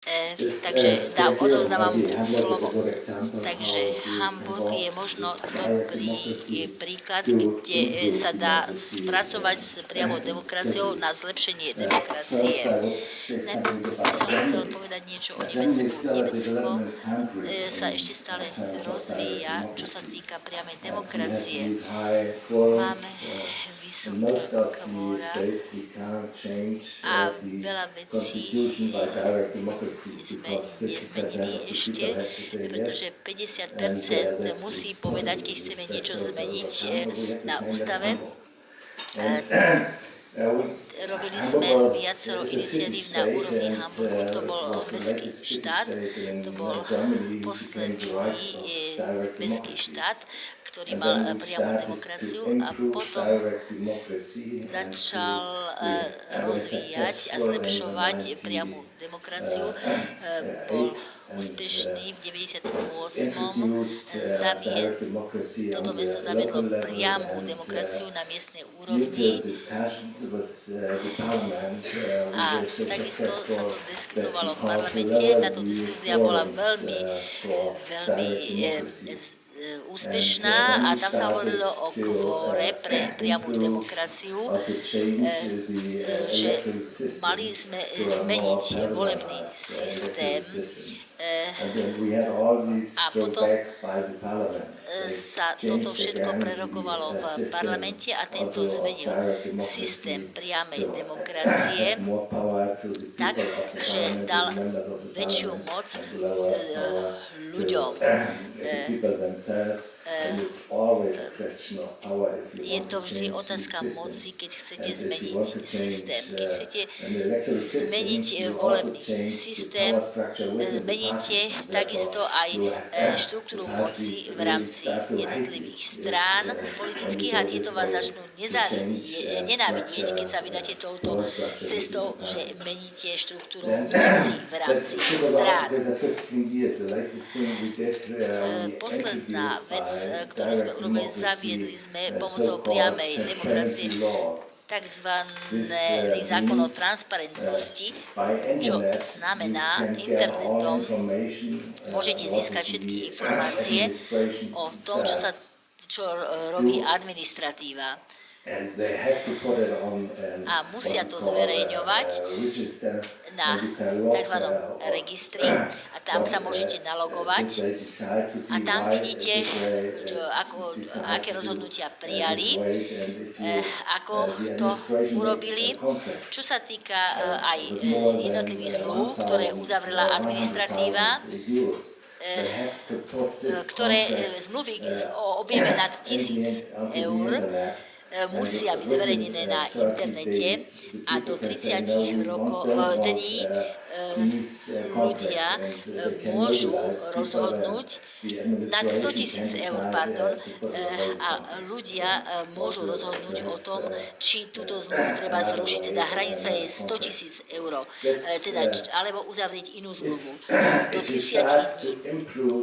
E, takže dá, odovzdávam slovo. Takže Hamburg je možno dobrý príklad, kde sa dá spracovať s priamou demokraciou na zlepšenie demokracie. Najprv som chcel povedať niečo o Nemecku. Nemecko e, sa ešte stále rozvíja, čo sa týka priamej demokracie. Máme vysoké kvóra a veľa vecí sme nezmenili ešte, pretože 50% musí povedať, keď chceme niečo zmeniť eh, na ústave. Robili sme viacero iniciatív na úrovni Hamburgu, to bol mestský štát, to bol posledný eh, mestský štát, ktorý mal eh, priamu demokraciu a potom začal rozvíjať a zlepšovať priamu demokraciu. Bol úspešný v 98. Zavied, toto mesto zaviedlo priamu demokraciu na miestnej úrovni a takisto sa to diskutovalo v parlamente. Táto diskusia bola veľmi, veľmi úspešná a tam sa hovorilo o kvóre pre priamú demokraciu, že mali sme zmeniť volebný systém a potom sa toto všetko prerokovalo v parlamente a tento zmenil systém priamej demokracie tak, že dal väčšiu moc ľuďom. to people themselves. Je to vždy otázka moci, keď chcete zmeniť systém. Keď chcete zmeniť volebný systém, zmeníte takisto aj štruktúru moci v rámci rámci jednotlivých strán politických a tieto vás začnú nenávidieť, keď sa vydáte touto cestou, že meníte štruktúru moci v rámci strán. Posledná vec, ktorú sme urobili, zaviedli sme pomocou priamej demokracie. tzv. zákon o transparentnosti, čo znamená internetom. môžete získať všetky informácie o tom, čo, sa, čo robí administratíva a musia to zverejňovať na tzv. registri. A tam sa môžete nalogovať. a tam vidíte, ako, aké rozhodnutia prijali, eh, ako to urobili. Čo sa týka eh, aj eh, jednotlivých zmluv, ktoré uzavrela administratíva, ktoré zmluvy o objeme nad tisíc eur musia byť zverejnené na internete a do 30 rokov, e, dní e, ľudia môžu rozhodnúť nad 100 tisíc eur, pardon, a ľudia môžu rozhodnúť o tom, či túto zmluvu treba zrušiť, teda hranica je 100 tisíc eur, teda, alebo uzavrieť inú zmluvu. Do 30 dní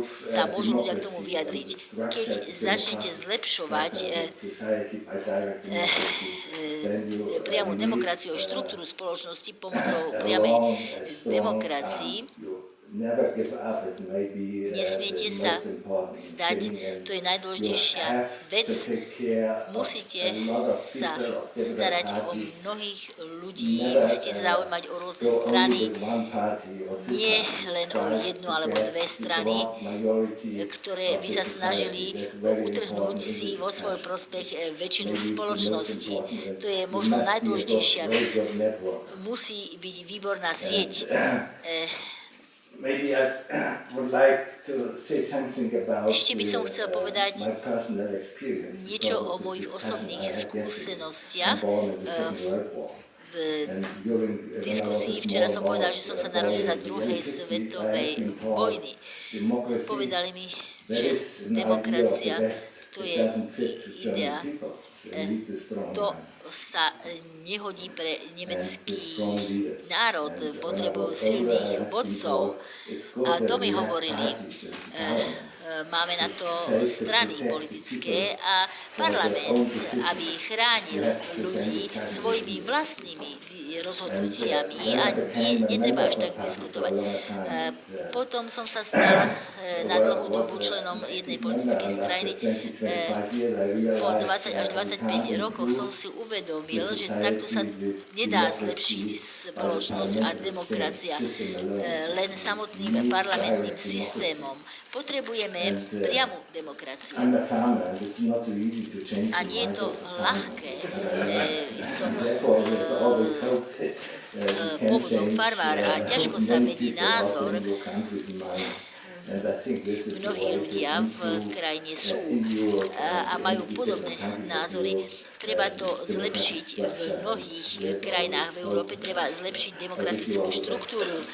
sa môžu ľudia k tomu vyjadriť. Keď začnete zlepšovať priamu demokraciu a štruktúru spoločnosti pomocou priamej demokracii Nesmiete sa zdať, to je najdôležitejšia vec. Musíte sa starať o mnohých ľudí, musíte sa zaujímať o rôzne strany, nie len o jednu alebo dve strany, ktoré by sa snažili utrhnúť si vo svoj prospech väčšinu v spoločnosti. To je možno najdôležitejšia vec. Musí byť výborná sieť. Eh, Ešte by som chcel povedať niečo o mojich osobných skúsenostiach. V diskusii včera som povedal, že som sa narodil za druhej svetovej vojny. Povedali mi, že demokracia to je idea. To sa nehodí pre nemecký národ. Potrebujú silných vodcov. A to mi hovorili eh, máme na to strany politické a parlament, aby chránil ľudí svojimi vlastnými rozhodnutiami a nie, netreba až tak diskutovať. Potom som sa stal na dlhú dobu členom jednej politickej strany. Po 20 až 25 rokoch som si uvedomil, že takto sa nedá zlepšiť spoločnosť a demokracia len samotným parlamentným systémom. Potrebujeme priamu demokraciu. A nie je to ľahké. Som pôvodom farmár a ťažko sa mení názor. Mnohí ľudia v krajine sú a majú podobné názory. Treba to zlepšiť v mnohých krajinách v Európe, treba zlepšiť demokratickú štruktúru